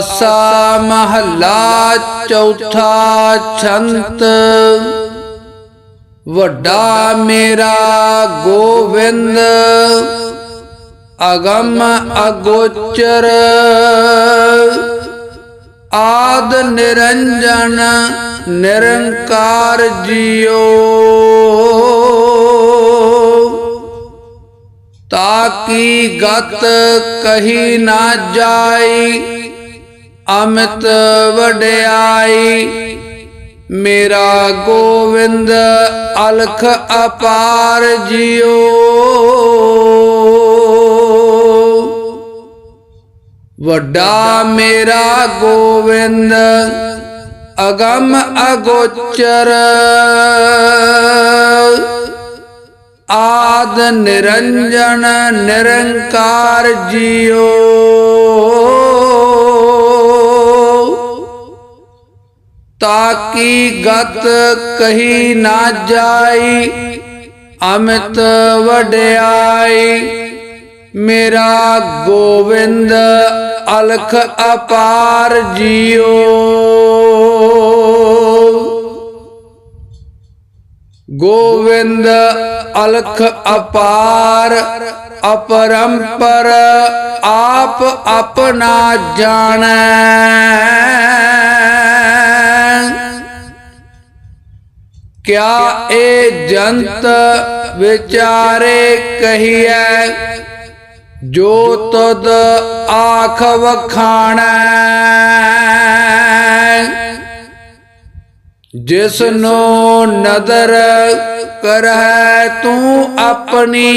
ਆਸਾ ਮਹੱਲਾ ਚੌਥਾ ਛੰਤ। ਵੱਡਾ ਮੇਰਾ ਗੋਵਿੰਦ, ਅਗਮ ਅਗੋਚਰ। ਆਦ ਨਿਰੰਜਨ ਨਿਰੰਕਾਰ ਜੀਓ। ਤਾਕੀ ਗਤ ਕਹੀ ਨਾ ਜਾਈ ਅਮਿਤ ਵਡਿਆਈ, ਮੇਰਾ ਗੋਵਿੰਦ ਅਲਖ ਅਪਾਰ ਜਿਉ ਵੱਡਾ ਮੇਰਾ ਗੋਵਿੰਦ, ਅਗਮ ਅਗੋਚਰ। ਆਦ ਨਿਰੰਜਨ ਨਿਰੰਕਾਰ ਜੀਓ। ਤਾਕੀ ਗਤ ਕਹੀ ਨਾ ਜਾਈ, ਅਮਿਤ ਵਡਿਆਈ। ਮੇਰਾ ਗੋਵਿੰਦ ਅਲਖ ਅਪਾਰ ਜੀਓ। ਗੋਵਿੰਦ ਅਲਖ ਅਪਾਰ, ਅਪਰੰਪਰ ਆਪ ਆਪਣਾ ਜਾਣੈ। ਕਿਆ ਇਹ ਜੰਤ ਵਿਚਾਰੇ ਕਹੀਐ, ਜੋ ਤਦ ਆਖ ਵਖਾਣੈ? ਜਿਸ ਨੂੰ ਨਦਰ ਕਰਹਿ ਤੂੰ ਆਪਣੀ,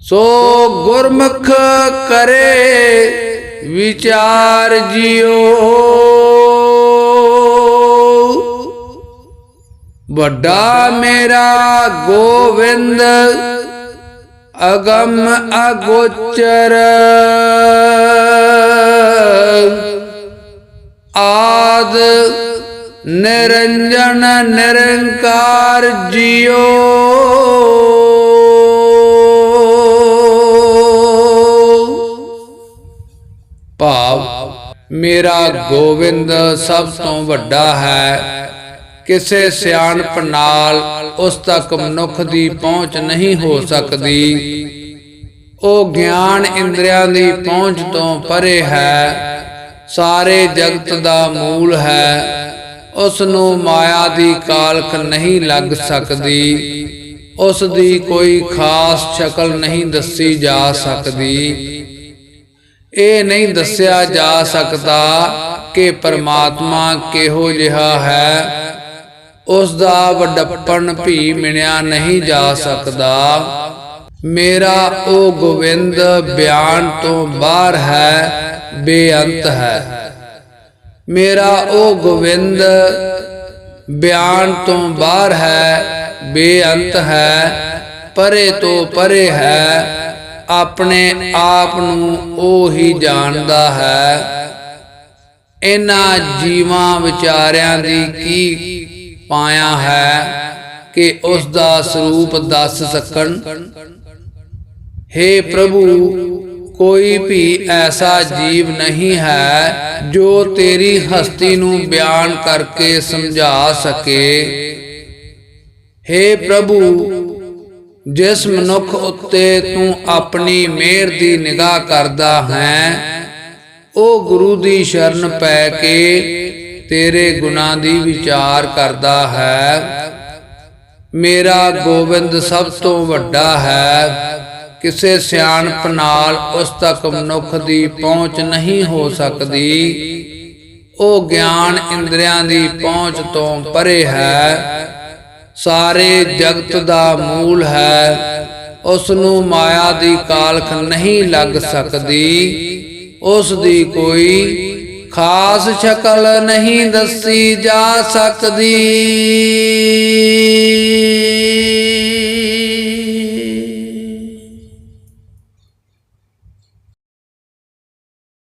ਸੋ ਗੁਰਮੁਖ ਕਰੇ ਵਿਚਾਰ ਜਿਉ। ਵੱਡਾ ਮੇਰਾ ਗੋਵਿੰਦ, ਅਗਮ ਅਗੋਚਰ। ਆਦ ਨਿਰੰਜਨ ਨਿਰੰਕਾਰ ਜਿਉ ਭਾਵ ਮੇਰਾ ਗੋਵਿੰਦ ਸਭ ਤੋਂ ਵੱਡਾ ਹੈ। ਕਿਸੇ ਸਿਆਣਪ ਨਾਲ ਉਸ ਤੱਕ ਮਨੁੱਖ ਦੀ ਪਹੁੰਚ ਨਹੀਂ ਹੋ ਸਕਦੀ। ਉਹ ਗਿਆਨ ਇੰਦਰੀਆਂ ਦੀ ਪਹੁੰਚ ਤੋਂ ਪਰੇ ਹੈ। ਸਾਰੇ ਜਗਤ ਦਾ ਮੂਲ ਹੈ। ਉਸ ਨੂੰ ਮਾਇਆ ਦੀ ਕਾਲਖ ਨਹੀਂ ਲੱਗ ਸਕਦੀ। ਉਸ ਦੀ ਕੋਈ ਖਾਸ ਸ਼ਕਲ ਨਹੀਂ ਦੱਸੀ ਜਾ ਸਕਦੀ। ਇਹ ਨਹੀਂ ਦੱਸਿਆ ਜਾ ਸਕਦਾ ਕਿ ਪਰਮਾਤਮਾ ਕਿਹੋ ਜਿਹਾ ਹੈ। ਉਸ ਦਾ ਵੱਡਪਣ ਵੀ ਮਿਣਿਆ ਨਹੀਂ ਜਾ ਸਕਦਾ। ਮੇਰਾ ਉਹ ਗੋਵਿੰਦ ਬਿਆਨ ਤੋਂ ਬਾਹਰ ਹੈ, ਬੇਅੰਤ ਹੈ। ਮੇਰਾ ਉਹ ਗੋਵਿੰਦ ਬਿਆਨ ਤੋਂ ਬਾਹਰ ਹੈ, ਬੇਅੰਤ ਹੈ। ਪਰੇ ਤੋਂ ਪਰੇ ਹੈ, ਆਪਣੇ ਆਪ ਨੂੰ ਉਹ ਹੀ ਜਾਣਦਾ ਹੈ। ਇਹਨਾਂ ਜੀਵਾਂ ਵਿਚਾਰਿਆਂ ਦੀ ਕੀ ਪਾਇਆ ਹੈ ਕਿ ਉਸ ਦਾ ਸਰੂਪ ਦੱਸ ਸਕਣ। हे ਪ੍ਰਭੂ, ਕੋਈ ਵੀ ਐਸਾ ਜੀਵ ਨਹੀਂ ਹੈ ਜੋ ਤੇਰੀ ਹਸਤੀ ਨੂੰ ਬਿਆਨ ਕਰਕੇ ਸਮਝਾ ਸਕੇ। हे ਪ੍ਰਭੂ, ਜਿਸ ਮਨੁੱਖ ਉੱਤੇ ਤੂੰ ਆਪਣੀ ਮਿਹਰ ਦੀ ਨਿਗਾਹ ਕਰਦਾ ਹੈ, ਉਹ ਗੁਰੂ ਦੀ ਸ਼ਰਨ ਪੈ ਕੇ ਤੇਰੇ ਗੁਨਾਹ ਦੀ ਵਿਚਾਰ ਕਰਦਾ ਹੈ। ਮੇਰਾ ਗੋਬਿੰਦ ਸਭ ਤੋਂ ਵੱਡਾ ਹੈ। ਕਿਸੇ ਸਿਆਣਪ ਨਾਲ ਉਸ ਤੱਕ ਮਨੁੱਖ ਦੀ ਪਹੁੰਚ ਨਹੀਂ ਹੋ ਸਕਦੀ। ਉਹ ਗਿਆਨ ਇੰਦਰੀਆਂ ਦੀ ਪਹੁੰਚ ਤੋਂ ਪਰੇ ਹੈ। ਸਾਰੇ ਜਗਤ ਦਾ ਮੂਲ ਹੈ। ਉਸ ਨੂੰ ਮਾਇਆ ਦੀ ਕਾਲਖ ਨਹੀਂ ਲੱਗ ਸਕਦੀ। ਉਸ ਦੀ ਕੋਈ ਖਾਸ ਸ਼ਕਲ ਨਹੀਂ ਦੱਸੀ ਜਾ ਸਕਦੀ।